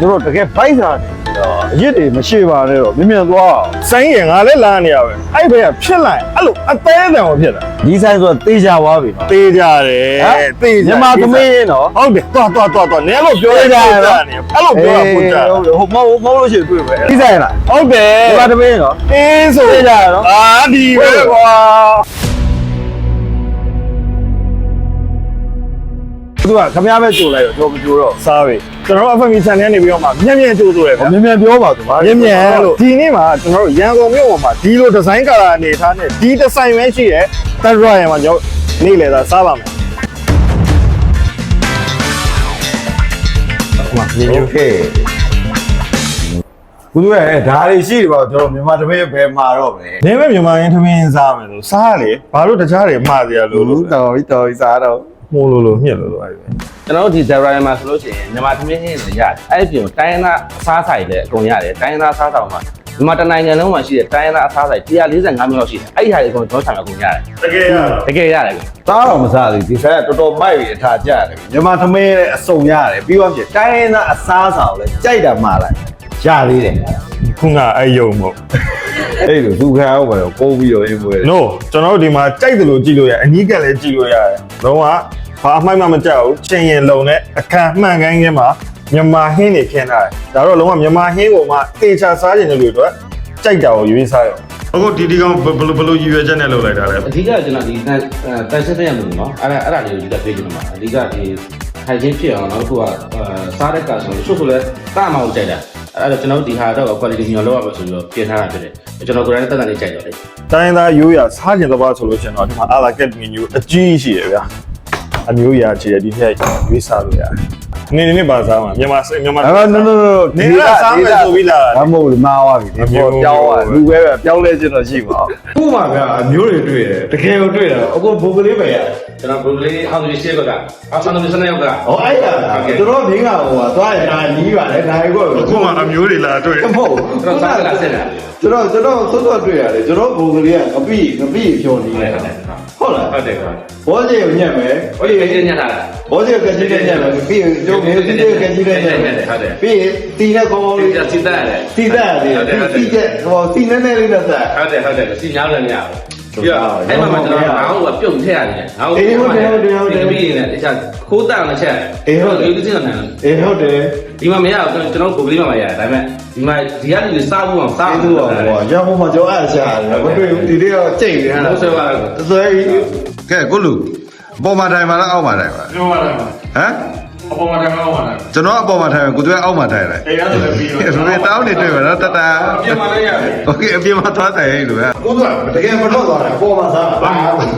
တို့တကယ်ဘိုက်စားတယ်အရစ်တွေမရှိပါနဲ့တော့မြင်မြင်သွားအောင်စိုင်းရင်ငါလည်းလာနေရပဲအဲ့ဘက်ကဖြစ်လိုက်အဲ့လိုအသေးအံကိုဖြစ်တာဒီဆိုင်ဆိုတေးကြသွားပြီနော်သေးကြတယ်သေးကြမြန်မာသမီးနော်ဟုတ်တယ်တွားတွားတွားတွားနည်းလို့ပြောရတာအဲ့လိုပြောတာပုံကြဟုတ်တယ်ဟိုမဟုတ်မဟုတ်လို့ရှိရင်တွေ့ပဲဒီဆိုင်လားဟုတ်တယ်မြန်မာသမီးနော်အင်းဆိုတေးကြရနော်အာဒီပဲကွာသူကခမည်းပဲကြိုလိုက်တော့ကျွန်တော်မကြိုတော့စားပြီ ကျွန်တော်တို့ FMB channel နေပြီးတော့မှမြက်မြက်ကြိုးဆိုရယ်ဗျာ မြင်မြင်ပြောပါသူပါ မြက်မြက်လို့ဒီနေ့မှာကျွန်တော်တို့ရန်ကုန်မြို့ပေါ်မှာဒီလိုဒီဇိုင်းကာလာအနေထားနဲ့ဒီဒီဇိုင်းပဲရှိရဲတက်ရရမှာကျွန်တော်နေ့လေသာစားပါမယ်ဟိုမှာဒီ โอเคဘူးတို့ရဲ့ဓာရီရှိတယ်ပေါ့ကျွန်တော်မြန်မာသမီးဘယ်မှာတော့ပဲ နေမဲ့မြန်မာရင်းသမင်းစားမယ်လို့စားလေဘာလို့တခြားတွေမှားစရာလို့လို့ တော်ပြီတော်ပြီစားတော့ မို့လို့လို့မြက်လို့လို့အဲ့ဒါ ကျွန်တော်တို့ဒီ Zebra မှာဆိုလို့ရှိရင်မြန်မာသမင်းဟင်းတွေရတယ်အဲ့ဒီပြင်တိုင်းရင်းသားအစားဆိုင်လည်းအကုန်ရတယ်တိုင်းရင်းသားအစားဆောင်မှာမြန်မာတနိုင်ငံလုံးမှာရှိတဲ့တိုင်းရင်းသားအစားဆိုင်145မျိုးလောက်ရှိတယ်အဲ့ဒီဟာတွေအကုန်ကျွန်တော်ဆောင်အကုန်ရတယ်တကယ်ရတကယ်ရတယ်ဗျစားတော့မစားသေးဒီဆိုင်ကတော်တော်မိုက်ပြီးအထာကြတယ်မြန်မာသမီးရဲ့အစုံရတယ်ပြီးတော့ဖြစ်တိုင်းရင်းသားအစားဆောင်လဲကြိုက်တာမှလိုက်ရသေးတယ်ခုနအဲ့ယုံမို့အဲ့လိုသူခံအောင်ပဲပိုးပြီးတော့အင်းပွဲ no ကျွန်တော်တို့ဒီမှာကြိုက်တယ်လို့ကြည့်လို့ရအနီးကလည်းကြည့်လို့ရတယ်လုံးဝ ဘာအမိုက်မှမကြောက်ဘူးချင်းရင်လုံနဲ့အခန်းမှန်ကိုင်းကင်းမှာမြန်မာဟင်းတွေခင်းထားတယ်ဒါတော့လုံးဝမြန်မာဟင်းကိုမှတေချာစားခြင်းတွေအတွက်ကြိုက်တာကိုရွေးစားရအောင်အခုဒီဒီကောင်ဘယ်လိုဘယ်လိုရည်ရွယ်ချက်နဲ့လုပ်လိုက်တာလဲအဓိကကျွန်တော်ဒီတန်တန်ဆက်တဲ့ရမှုနော်အဲ့ဒါအဲ့ဒါလေးကိုဒီကပြေးကြည့်မှာအဓိကဒီထိုင်ချင်းဖြစ်အောင်နောက်တစ်ခုကစားတဲ့ကဆိုရင်ချို့ဆိုလဲတာမအောင်ကြိုက်တာအဲ့ဒါကျွန်တော်ဒီဟာတော့ quality မျိုးလောက်ရပါဆိုပြီးတော့ပြင်ထားတာဖြစ်တယ်ကျွန်တော်ကိုယ်တိုင်တက်တက်လေးကြိုက်တော့လေတိုင်းသားရိုးရစားခြင်းတစ်ပါးဆိုလို့ရှိရင်တော့ဒီမှာအာလာကက်မီနူအကြီးရှိရဗျာ အမျိုးအရာချီတယ်ဒီထက်ရွေးစားလို့ရတယ်နေနေပါစားမှာမြန်မာစိတ်မြန်မာအဲ့တော့ no no no နေလာစားမယ်ဆိုပြီးလားဘာမဟုတ်ဘူးမားသွားပြီဒီပေါ်ပြောင်းသွားလူပဲပဲပြောင်းလဲခြင်းတော့ရှိပါဘူးခုမှဗျာအမျိုးတွေတွေ့တယ်တကယ်ကိုတွေ့တယ်အခုဘုံကလေးပဲရကျွန်တော်ဘယ်လိုလေးအောင်လို့ရှိရကအောက်ဆန်းလို့စနေရောက်ကဟောအဲ့ဒါသူတို့မင်းကဟိုကသွားရတာနီးပါလေနိုင်ကိုအခုမှအမျိုးတွေလာတွေ့မဟုတ်ကျွန်တော်စားလာဆက်လာကျွန်တော်ကျွန်တော်သွတ်သွတ်တွေ့ရတယ်ကျွန်တော်ဘုံကလေးကငပိငပိဖြောနေတယ် ဟုတ်လားဟုတ်တယ်ကွာဘောကြီးကိုညက်မယ်ဟိုဒီပဲညက်တာလားဘောကြီးကကြည့်တဲ့ညက်မယ်ပြီးရင်ကျုပ်နေပြီးတော့ကြည့်တဲ့ညက်မယ်ပြီးရင်တီနဲ့ကောင်းကောင်းဒီလေးကစစ်သားရတယ်တီးတယ်လေတီးချက်ဟိုတီနဲ့နဲ့လေးနဲ့ဆက်ဟုတ်တယ်ဟုတ်တယ်စီညာလည်းမရဘူး ပြီးတော့အဲ့မှာကျွန်တော်ငါ့ကိုပြုတ်ထည့်ရတယ်ငါ့ကိုပြီးနေတယ်တခြားခိုးတန်မချက်ဒီလိုသိနေတာအေးဟုတ်တယ်ဒီမှာမရဘူးကျွန်တော်ကိုကလေးမှမရတယ်ဒါပေမဲ့ဒီမှာဒီကနေစားဖို့အောင်စားအေးဖို့သူ့ပါဘောရဖို့မကြောက်အားရှာတယ်မတွေ့ဘူးဒီလေးတော့ကြိတ်နေဟဟုတ်ဆဲပါဆွဲကြီးကဲကိုလူအပေါ်မှာထိုင်ပါလားအောက်မှာထိုင်ပါလားပြောပါလားဟမ် အပေါ်မှာတော့ပါလား ကျွန်တော်အပေါ်မှာထိုင်ပါကိုသူကအောက်မှာထိုင်လိုက် အေးအဲ့ဒါလည်းပြီးတော့ အဲ့ဒါလည်းတောင်းနေတွေ့ပါတော့တတ ပြင်มาလည်းရတယ် โอเคအပြင်မှာသွားတိုင်ရင်လို့ဟဲ့ ကိုကတကယ်မတော့သွားတယ်ပေါ်မှာစားဘာ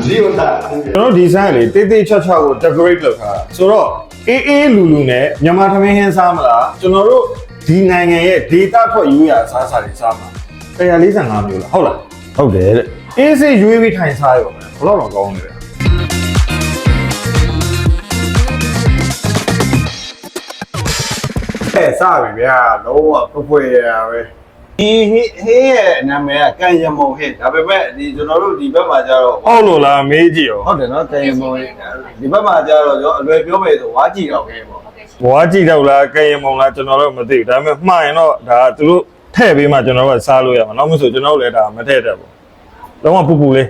ဂျီဝတာ ကျွန်တော်ဒီဇိုင်းလေးတေးသေးချော့ချော့ကို decorate လုပ်ထားတာဆိုတော့အေးအေးလူလူနဲ့မြန်မာသမင်းဟင်းစားမလားကျွန်တော်တို့ဒီနိုင်ငံရဲ့ data ထွက်ယူရစားစားတွေစားမှာ145မျိုးလားဟုတ်လား ဟုတ်တယ်တဲ့ အေးစေးရွေးပြီးထိုင်စားရောဘယ်တော့တော့ကောင်းနေလဲ စားပြီဗျာလုံးဝဖွဖွရရပဲဒီဟင်းဟင်းရဲ့နာမည်ကကန်ရမုံဟင်းဒါပေမဲ့ဒီကျွန်တော်တို့ဒီဘက်မှာကျတော့ဟုတ်လို့လားမေးကြည့်ရောဟုတ်တယ်နော်ကန်ရမုံဟင်းဒီဘက်မှာကျတော့ကျွန်တော်အလွယ်ပြောမယ်ဆိုဝါကြည့်တော့ခဲပေါ့ဘွားကြည့်တော့လားကရင်မုံလားကျွန်တော်တော့မသိဘူးဒါပေမဲ့မှားရင်တော့ဒါသူတို့ထည့်ပေးမှကျွန်တော်တို့ကစားလို့ရမှာနောက်မဆိုကျွန်တော်တို့လည်းဒါမထည့်တတ်ဘူးလုံးဝပူပူလေး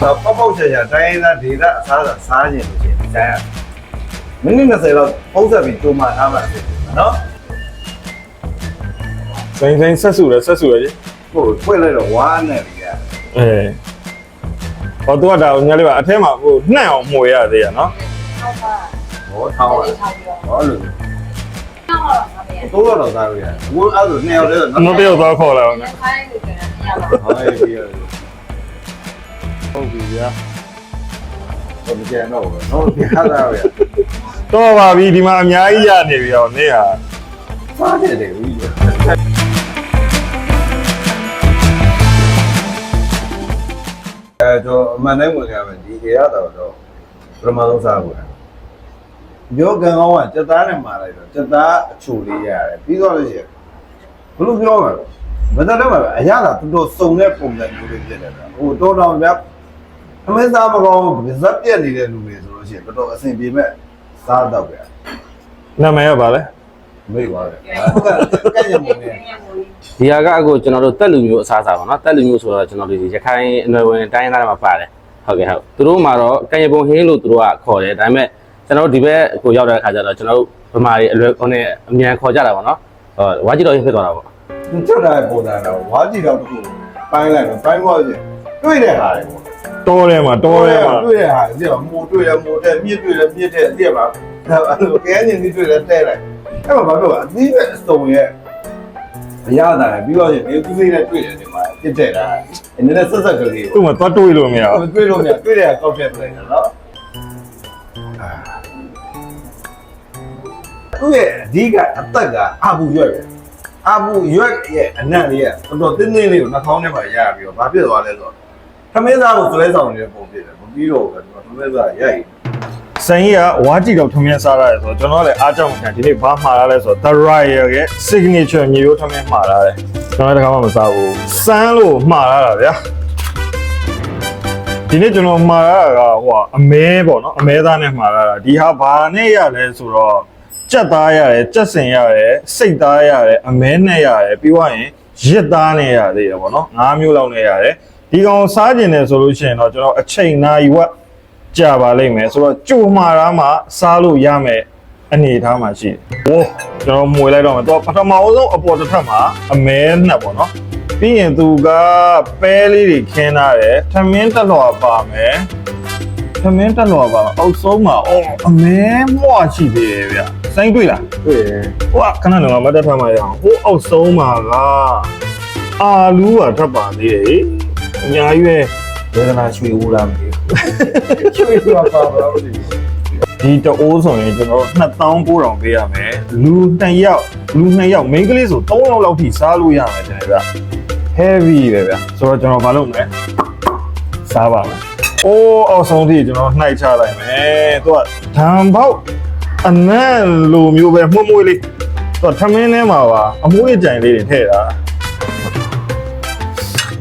ပေါက်ပေါက်ချာချာတိုင်းရင်းသားဒေသအစားအစားခြင်းလို့ရှိရင်ဒါ မိနစ်20လောက်ပုံစံပြီးတူမှထားမှဖြစ်နော်စိမ့်စိမ့်ဆက်စုတယ်ဆက်စုရကြီးဟိုဖွင့်လိုက်တော့ဝါနဲ့ပြီကအဲဟောသူကဒါကိုညာလေးပါအထဲမှာဟိုနှံ့အောင်မှုရသေးရနော်ဟောထောင်းပါဟောလို့တော့တော့စားလို့ရတယ်ဘိုးအဲ့လိုနှစ်ယောက်တည်းတော့နောက်တစ်ယောက်သွားခေါ်လာအောင်နော်ဟောရေးပြီးရတယ်ဟုတ်ပြီဗျာ ဟိုမကျန်တော့ဘူးနော်ပြရတာပဲတော့ပါပြီဒီမှာအများကြီးရနေပြီအောင်နေဟာစားတယ်တယ်ဦးကြီးအဲတော့အမှန်တိုင်းဝင်ရမယ်ဒီခေရတော့တော့ပထမဆုံးစားဖို့ပြောကံကောင်းကစက်သားနဲ့မာလိုက်တော့စက်သားအချိုလေးရတယ်ပြီးတော့လို့ရှိရင်ဘယ်လိုပြောမှာလဲမတတ်တော့ပါပဲအရသာတော်တော်စုံတဲ့ပုံစံမျိုးလေးဖြစ်တယ်ဗျဟိုတော်တော်ဗျ အမေစားမကောင်းဘူးဇက်ပြက်နေတဲ့လူတွေဆိုလို့ရှိရင်တော်တော်အဆင်ပြေမဲ့စားတော့ဗျနာမည်ရပါလဲမေ့သွားတယ်ဟုတ်ကဲ့ကဲ့ရမနေဒီဟာကအခုကျွန်တော်တို့တက်လူမျိုးအစားအစာပါနော်တက်လူမျိုးဆိုတော့ကျွန်တော်တို့ဒီရခိုင်အနွယ်ဝင်တိုင်းရင်းသားတွေမှာပါတယ်ဟုတ်ကဲ့ဟုတ်သူတို့မှာတော့ကံရပုံဟင်းလို့သူတို့ကခေါ်တယ်ဒါပေမဲ့ကျွန်တော်တို့ဒီဘက်ကိုရောက်တဲ့အခါကျတော့ကျွန်တော်တို့ဗမာတွေအလွယ်ဟိုနဲ့အမြန်ခေါ်ကြတာပေါ့နော်ဟောဝါကြီးတော်ရင်ဖြစ်သွားတာပေါ့သူချက်တဲ့ပုံစံတော့ဝါကြည့်တော့တခုပိုင်းလိုက်တော့ပိုင်းမောချင်းတွေ့တဲ့ဟာတွေပေါ့ တောထဲမှာတောထဲမှာတွေ့တဲ့ဟာတွေကမိုးတွေ့တယ်မိုးတဲ့မြစ်တွေ့တယ်မြစ်တဲ့အပြည့်ပါအဲ့လိုကဲနေနေတွေ့တယ်တဲ့လိုက်အဲ့မှာဘာလို့အသီးပဲအစုံရဲ့အရသာတယ်ပြီးတော့ရင်ဒီသူစိနဲ့တွေ့တယ်ဒီမှာပြစ်တဲ့တာနည်းနည်းဆက်ဆက်ကလေးသူ့မှာသွားတွေးလို့မရဘူးတွေ့လို့မရတွေ့တဲ့ကောက်ပြက်ပလိုက်တာနော်သူ့ရဲ့အဓိကအသက်ကအပူရွက်ပဲအပူရွက်ရဲ့အနံ့လေးကတော်တော်တင်းတင်းလေးကိုနှာခေါင်းထဲမှာရပြီးတော့ဘာဖြစ်သွားလဲဆိုတော့ ခမင်းသားကိုဆွဲဆောင်နေတဲ့ပုံဖြစ်တယ်မပြီးတော့ဘူးခမင်းသားရိုက်စံကြီးကဝါကြည့်တော့ထမင်းစားရတယ်ဆိုတော့ကျွန်တော်ကလည်းအားကြောင့်ခံဒီနေ့ဘာမှားရလဲဆိုတော့ The Royal ရဲ့ signature မြေရိုးထမင်းမှားရတယ်ကျွန်တော်လည်းတခါမှမစားဘူးစမ်းလို့မှားရတာဗျာဒီနေ့ကျွန်တော်မှားရတာကဟိုအမဲပေါ့နော်အမဲသားနဲ့မှားရတာဒီဟာဘာနဲ့ရလဲဆိုတော့ကြက်သားရတယ်ကြက်စင်ရတယ်စိတ်သားရတယ်အမဲနဲ့ရတယ်ပြီးသွားရင်ရစ်သားနဲ့ရသေးတယ်ပေါ့နော်၅မျိုးလောက်နဲ့ရတယ် ဒီကောင်စားကျင်တယ်ဆိုလို့ရှိရင်တော့ကျွန်တော်အချိန်နာရီဝက်ကြပါလိမ့်မယ်ဆိုတော့ကြိုမှားတာမှစားလို့ရမယ်အနေထားမှာရှိတယ်။ဟိုးကျွန်တော်မွေလိုက်တော့မယ်။တော့ပထမအဆုံးအပေါ်တစ်ထပ်မှာအမဲနှစ်ပေါ့နော်။ပြီးရင်သူကပဲလေးတွေခင်းထားတယ်။ထမင်းတက်လွှာပါမယ်။ထမင်းတက်လွှာပါမယ်။အောက်ဆုံးမှာအော်အမဲမွားရှိသေးတယ်ဗျ။စိုင်းတွေ့လားတွေ့တယ်။ဟိုကခဏတော့မတက်ဖမ်းမရအောင်။ဟိုအောက်ဆုံးမှာကအာလူးကထပ်ပါသေးတယ်။ အများကြီးပဲ။ဝေဒနာရွှေဦးလားမသိဘူးရွှေဦးပါပါတော့ဒီဒီတအိုးဆိုရင်ကျွန်တော်2900ပေးရမယ်လူ2ယောက်လူ2ယောက်မိန်းကလေးဆို3ယောက်လောက်ထိစားလို့ရမယ်ကျွန်တော်ဗျ heavy ပဲဗျဆိုတော့ကျွန်တော်မလုပ်မယ်စားပါမယ်အိုးအောက်ဆုံးထိကျွန်တော်နှိုက်ချလိုက်မယ်သူကဓာန်ပေါက်အနံ့လိုမျိုးပဲမှုန့်မွေးလေးသူကထမင်းထဲမှာပါအမွှေးကြိုင်လေးတွေထည့်တာ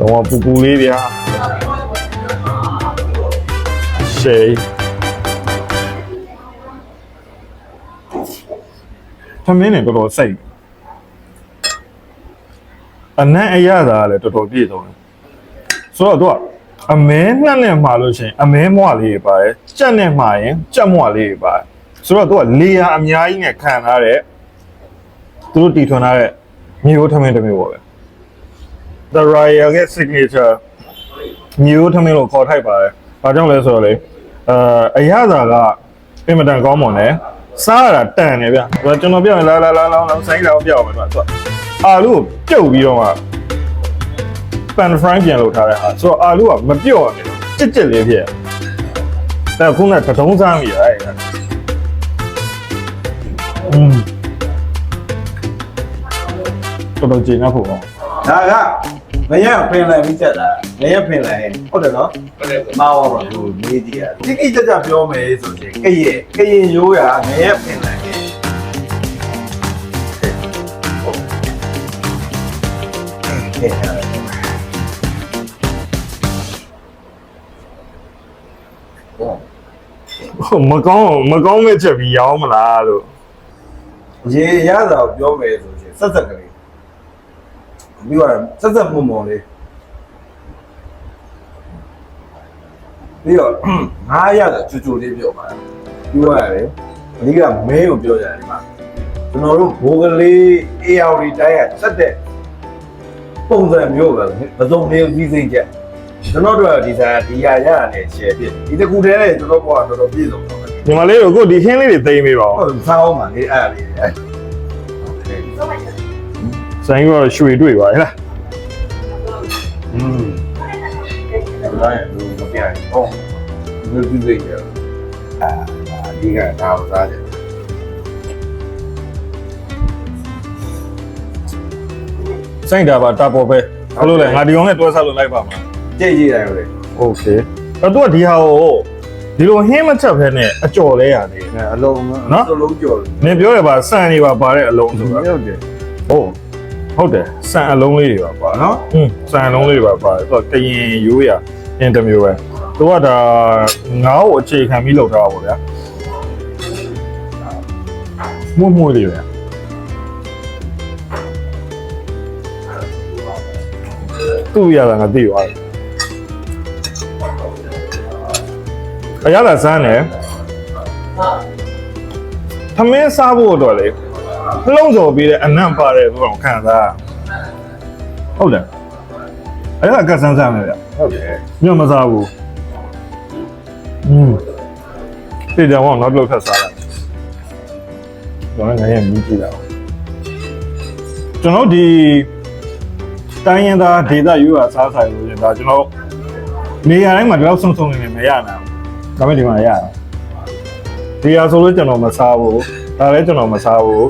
တော့ပူပူလေးဗျာရှေးသမင်းနဲ့တော်တော်စိတ်အနံ့အရသာကလည်းတော်တော်ပြည့်စုံတယ်ဆိုတော့သူကအမဲနှက်နဲ့မှာလို့ရှိရင်အမဲမွားလေးတွေပါတယ်ကြက်နဲ့မှာရင်ကြက်မွားလေးတွေပါတယ်ဆိုတော့သူကလေယာအများကြီးနဲ့ခံထားတဲ့သူတို့တီထွန်ထားတဲ့မျိုးထမင်းတစ်မျိုးပေါ့ပဲ The Royal ရဲ့ signature မျိုးထမင်းလို့ခေါ်ထိုက်ပါတယ်ဘာကြောင့်လဲဆိုတော့လေအဲအရသာကအင်မတန်ကောင်းမွန်တယ်စားရတာတန်တယ်ဗျ။ဒါကျွန်တော်ပြောရင်လာလာလာလာလာဆိုင်လာပြောက်မယ်သူကအာလူကိုပြုတ်ပြီးတော့မှပန်ဖရိုင်းပြန်လုပ်ထားတဲ့ဟာဆိုတော့အာလူကမပြုတ်ရဘူးကြစ်ကြစ်လေးဖြစ်။ဒါခုနကတုံးစားမိရအဲ့ဒါ။อืมတော်တော်ကြည်နေဖို့ပေါ့ဒါက မရဖင်လိုက်ပြီးချက်တာမရဖင်လိုက်ဟုတ်တယ်နော်ဟုတ်တယ်မာဝါပါလို့မေးကြည့်ရတိတိကျကျပြောမယ်ဆိုရင်ကရဲ့ကရင်ရိုးရမရဖင်လိုက်ဟဲ့ဟောဟိုမကောင်းမကောင်းမဲ့ချက်ပြီးရောင်းမလားလို့ရေရတာကိုပြောမယ်ဆိုရင်ဆက်ဆက်ကလေး ပြီးတော့ဆက်ဆက်မုံမုံလေးပြီးတော့ငါးရတာချူချူလေးပြောပါပြောရတယ်အဓိကမင်းကိုပြောရတယ်ဒီမှာကျွန်တော်တို့ဘိုးကလေး AR တိုင်းကစက်တဲ့ပုံစံမျိုးပဲမစုံလေးကြီးစိမ့်ချက်ကျွန်တော်တို့ကဒီစားဒီရရနဲ့ share ဖြစ်ဒီတကူတည်းနဲ့ကျွန်တော်ဘွားတော်တော်ပြည့်စုံတော့တယ်ညီမလေးတို့ကိုဒီခင်းလေးတွေသိမ်းပေးပါဦးဟုတ်စားအောင်ပါလေအဲ့ဒါလေး အဲ့ ဆိုင်ကတော့ရွှေတွေ့ပါရဲ့လား อืมဒါရလူမပြတ်ဘူး။လူကြည့်ကြတယ်။အာအဓိကဒါကိုစားတယ် ဆိုင်တာပါတာပေါ်ပဲဘယ်လိုလဲငါဒီကောင်နဲ့တွဲဆက်လို့လိုက်ပါမှာ ။ကြိတ်ကြည့်တယ်လေ โอเคအဲ့တော့ဒီဟာကိုဒီလိုဟင်းမချက်ဖဲနဲ့အကြော်လဲရတယ် ။အဲအလုံး နော် အလုံးကြော်တယ် နင်ပြောရပါစံနေပါပါတဲ့အလုံးဆိုတာ ။ဟုတ်တယ် ဟုတ် ဟုတ်တယ်ဆန်အလုံးလေးတွေပါပါနော်อืมဆန်အလုံးလေးတွေပါပါဆိုတော့ကရင်ရိုးရအင်တမျိုးပဲသူကဒါငါ့ကိုအခြေခံပြီးလုပ်ထားတာပေါ့ဗျာမှုမှုလေးပဲသူ့ရတာငါသိသွားတယ်အရသာစမ်းတယ်သမင်းစားဖို့တော့လေ နှလုံးစော်ပြီးတဲ့အနံ့ပါတယ်ဘုရားခံစားဟုတ်တယ်အဲ့ဒါကဆန်းဆန်းပဲဗျဟုတ်တယ်ညမစားဘူးอืมဒီကြောင်တော့နောက်တစ်ခါစားလိုက်ကျွန်တော်ငါရဲ့မြည်ကြည့်တာကျွန်တော်ဒီတိုင်းရင်သားဒေတာယူရစားဆိုင်လို့ရင်ဒါကျွန်တော်နေရာတိုင်းမှာဒီလောက်ဆုံဆုံနေနေမရနိုင်ဘူးဒါပေမဲ့ဒီမှာရတယ်ဒီဟာဆိုလို့ကျွန်တော်မစားဘူးဒါလည်းကျွန်တော်မစားဘူး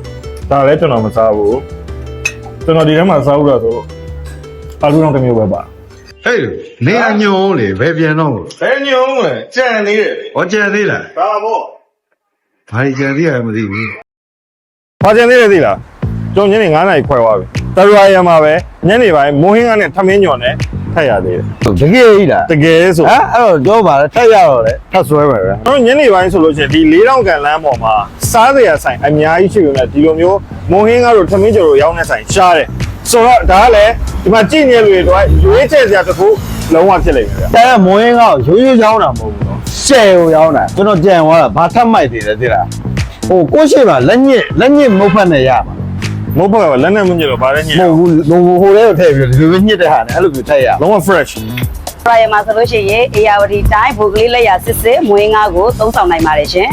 ဒါလည်းကျွန်တော်မစားဘူးကျွန်တော်ဒီထဲမှာစားလို့တော့ဆိုအာလူတော့တစ်မျိုးပဲပါဟေးနေရညုံလေဘယ်ပြန်တော့ဘယ်ညုံလဲကြံနေတယ်ဟောကြံသေးလားဒါမို့ဘာကြီးကြံသေးရမသိဘူးဘာကြံနေလဲသိလားကျွန်တော်ညနေ9နာရီခွဲသွားပြီတရဝရမှာပဲညနေပိုင်းမိုးဟင်းကနဲ့ထမင်းညော်နဲ့ ထက်ရသေးတယ်တကယ်ကြီးလားတကယ်ဆိုဟမ်အဲ့တော့ပြောပါလေထက်ရတော့လေထက်ဆွဲပါပဲကျွန်တော်ညနေပိုင်းဆိုလို့ရှိရင်ဒီ၄တောင်ကန်လမ်းပေါ်မှာစားစရာဆိုင်အများကြီးရှိနေတယ်ဒီလိုမျိုးမိုးဟင်းကတော့ထမင်းကျော်တို့ရောင်းတဲ့ဆိုင်ရှားတယ်ဆိုတော့ဒါကလည်းဒီမှာကြည့်နေလူတွေတော့ရွေးချယ်စရာတစ်ခုလုံးဝဖြစ်လိမ့်မယ်ဗျတဲ့မွေးကောရိုးရိုးရောင်းတာမဟုတ်ဘူးနော်ရှယ်ကိုရောင်းတာကျွန်တော်ကြံသွားတာဘာထပ်မိုက်သေးတယ်သိလားဟိုကိုရှိမှာလက်ညစ်လက်ညစ်မုတ်ဖက်နဲ့ရမှာ မဟုတ်ပါဘူးလက်နဲ့မညစ်တော့ဗာလဲညစ်မဟုတ်ဘူးဟိုဟိုလေးကိုထည့်ပြီးဒီလိုပဲညစ်တဲ့ဟာနဲ့အဲ့လိုမျိုးထည့်ရလုံးဝ fresh ပရယမှာဆိုလို့ရှိရင်အေယာဝတီတိုင်းဘူကလေးလက်ရစစ်စစ်မွေးငါးကိုသုံးဆောင်နိုင်ပါတယ်ရှင်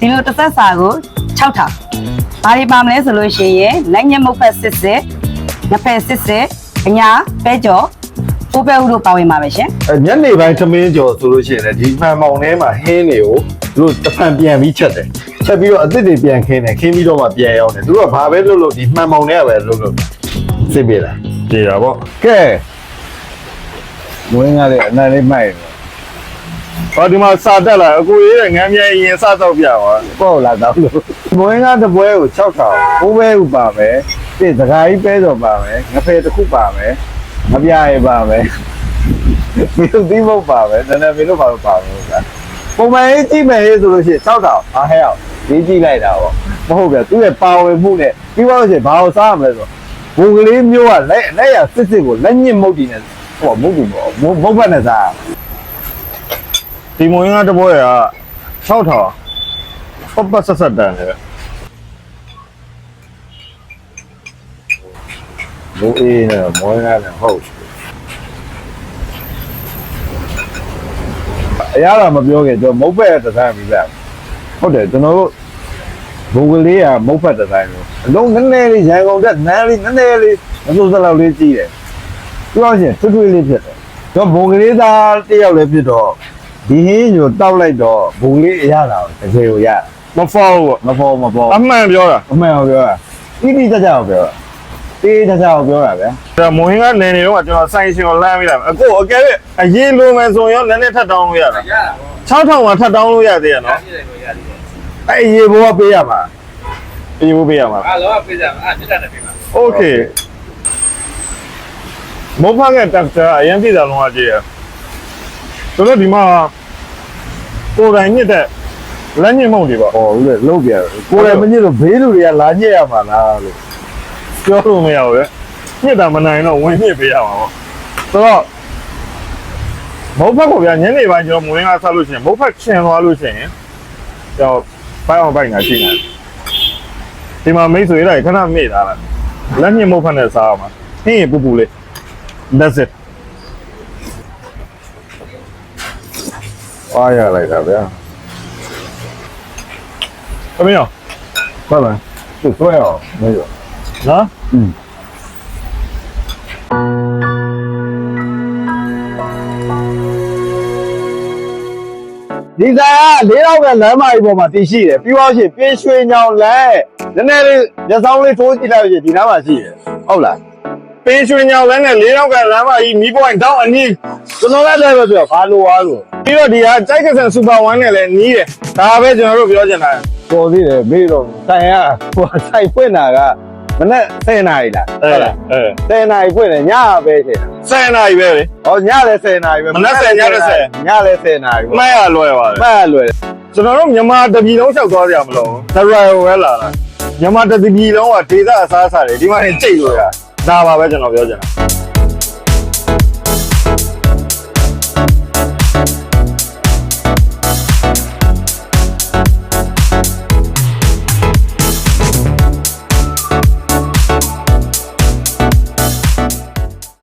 ဒီလိုတစ်သက်စာကို6ထောင်ဘာတွေပါမလဲဆိုလို့ရှိရင်လက်ညက်မုတ်ဖက်စစ်စစ်ငဖက်စစ်စစ်အညာပဲကြော်ပိုးပဲဥတို့ပါဝင်ပါပဲရှင်အဲညနေပိုင်းသမင်းကြော်ဆိုလို့ရှိရင်လည်းဒီမှန်မောင်ထဲမှာဟင်းတွေကို သူတို့တစ်ဖန်ပြန်ပြီးချက်တယ်ချက်ပြီးတော့အသစ်တွေပြန်ခင်းတယ်ခင်းပြီးတော့မှပြန်ရောက်တယ်သူတို့ကဘာပဲလုပ်လို့ဒီမှန်မောင်ထဲကပဲလုပ်လို့သိပြီလားကြည်တာပေါ့ကဲမွေးငါလေးအနံလေးမိုက်တယ်ဟောဒီမှာစာတက်လာအကိုရေးတဲ့ငမ်းမြဲရင်စတော့ပြသွားပေါ့လာတော့လို့မွေးငါတစ်ပွဲကို6ထောင်ဘိုးပဲဥပါမယ်ပြီးစကားကြီးပဲတော့ပါမယ်ငဖယ်တစ်ခုပါမယ်မပြရပါမယ်ပြီးတော့ဒီမဟုတ်ပါပဲနည်းနည်းမင်းတို့ပါလို့ပါမယ်ကွာ ပုံမှန်ကြီးကြည့်မယ်ဆိုလို့ရှိရင်6ထောင်အားဟဲ့အောင်ဒီကြည့်လိုက်တာပေါ့မဟုတ်ပြသူ့ရဲ့ပါဝင်မှုနဲ့ပြီးတော့ဆိုဘာလို့စားရမလဲဆိုဘုံကလေးမျိုးကလက်လက်ရစစ်စစ်ကိုလက်ညစ်မုတ်တီနဲ့ဟောမုတ်တီပေါ့မုတ်ဘက်နဲ့စားဒီမွေးငါတပွဲက6ထောင်ပတ်ပတ်ဆက်ဆက်တန်တယ်ဘိုးအေးနဲ့မွေးငါနဲ့ဟုတ် အရာတော့မပြောခင်ကျွန်တော်မုတ်ဘက်ဒီဇိုင်းပြီးပြဟုတ်တယ်ကျွန်တော်တို့ဘုံကလေးကမုတ်ဘက်ဒီဇိုင်းလို့အလုံးနည်းနည်းလေးရန်ကုန်တက်နည်းလေးနည်းနည်းလေးမစိုးစလောက်လေးကြီးတယ်ပြောရှင်ထွတ်ထွေးလေးဖြစ်တယ်ကျွန်တော်ဘုံကလေးသားတယောက်လည်းဖြစ်တော့ဒီဟင်းညိုတောက်လိုက်တော့ဘုံလေးအရတာတကယ်ကိုရမဖောက်ဘူးမပေါ်မပေါ်အမှန်ပြောတာအမှန်ကိုပြောတာတိတိကျကျကိုပြောတာ တိတိကျကျကိုပြောတာဗျာ ဒါမွေးကနေနေတော့ကျွန်တော်ဆိုင်ရှင်ကိုလမ်းမိလိုက်အကိုအကယ်၍အရင်လိုမယ်ဆိုရင်နည်းနည်းထပ်တောင်းလို့ရတာ ရတာ6000ပေါ့ကထပ်တောင်းလို့ရသေးရနော် ပြည့်တယ်ကိုရသေးတယ် အဲ့ရေဘောကပေးရမှာ ပြေဖို့ပေးရမှာ အားလုံးကပြေးကြမှာအဲ့ပြတ်တယ်ပြေးမှာ โอเคမောဖာကတက်တာအရင်ပြည်သားလုံးကကြည့်ရဆိုတော့ဒီမှာကိုယ်တိုင်ညစ်တဲ့လက်ညစ်မုံတွေပေါ့ ဟောဦးလေလုံးပြကိုယ်လည်းမညစ်လို့ဘေးလူတွေကလာညစ်ရမှာလားလို့ ပြောလို့မရဘူးလေညစ်တာမနိုင်တော့ဝင်ညစ်ပေးရမှာပေါ့ဆိုတော့မုတ်ဖက်ကိုဗျာညနေပိုင်းကျွန်တော်မဝင်ကဆက်လို့ရှိရင်မုတ်ဖက်ချင်သွားလို့ရှိရင်ကျွန်တော်ဘိုင်အောင်ဘိုင်ငါရှိနေတယ်ဒီမှာမိတ်ဆွေတွေခဏမေ့ထားလိုက်လက်ညစ်မုတ်ဖက်နဲ့စားအောင်ပါဟင်းရပူပူလေး that's it အားရလိုက်တာဗျာခမင်းရောဟုတ်လားသူဆွဲအောင်မေးရော နော်ဒီစားက၄တော့ကလမ်းမကြီးပေါ်မှာတည်ရှိတယ်ပြီးတော့ရှင်ပြင်းရွှေညောင်လမ်းနည်းနည်းလေးမျက်စောင်းလေးထိုးကြည့်လိုက်ရင်ဒီနားမှာရှိတယ်ဟုတ်လားပင်းရွှေညောင်လဲနဲ့၄ရောက်ကလမ်းမကြီးမီးပွိုင်းတောင်းအနီးကျွန်တော်လည်းလည်းပဲပြောဘာလို့အားလို့ပြီးတော့ဒီဟာကြိုက်ကစံစူပါဝမ်းနဲ့လည်းနီးတယ်ဒါပဲကျွန်တော်တို့ပြောချင်တာပေါ်သေးတယ်မေးတော့ဆိုင်ကဟိုဆိုင်ဖွင့်တာက မနေ့10နာရီလားအဲဟုတ်လားအဲ10နာရီဖွင့်တယ်ညပဲချိန်ဆယ်နာရီပဲလေဟောညလည်း10နာရီပဲမနက်10ညလည်း10ညလည်း10နာရီမှတ်ရလွယ်ပါတယ်မှတ်လွယ်ကျွန်တော်တို့မြန်မာတပြည်လုံးလျှောက်သွားကြမလို့သရိုင်ဝဲလာတာမြန်မာတပြည်လုံးကဒေသအစားအစာတွေဒီမှာနေကြိတ်လို့ရဒါပါပဲကျွန်တော်ပြောချင်တာ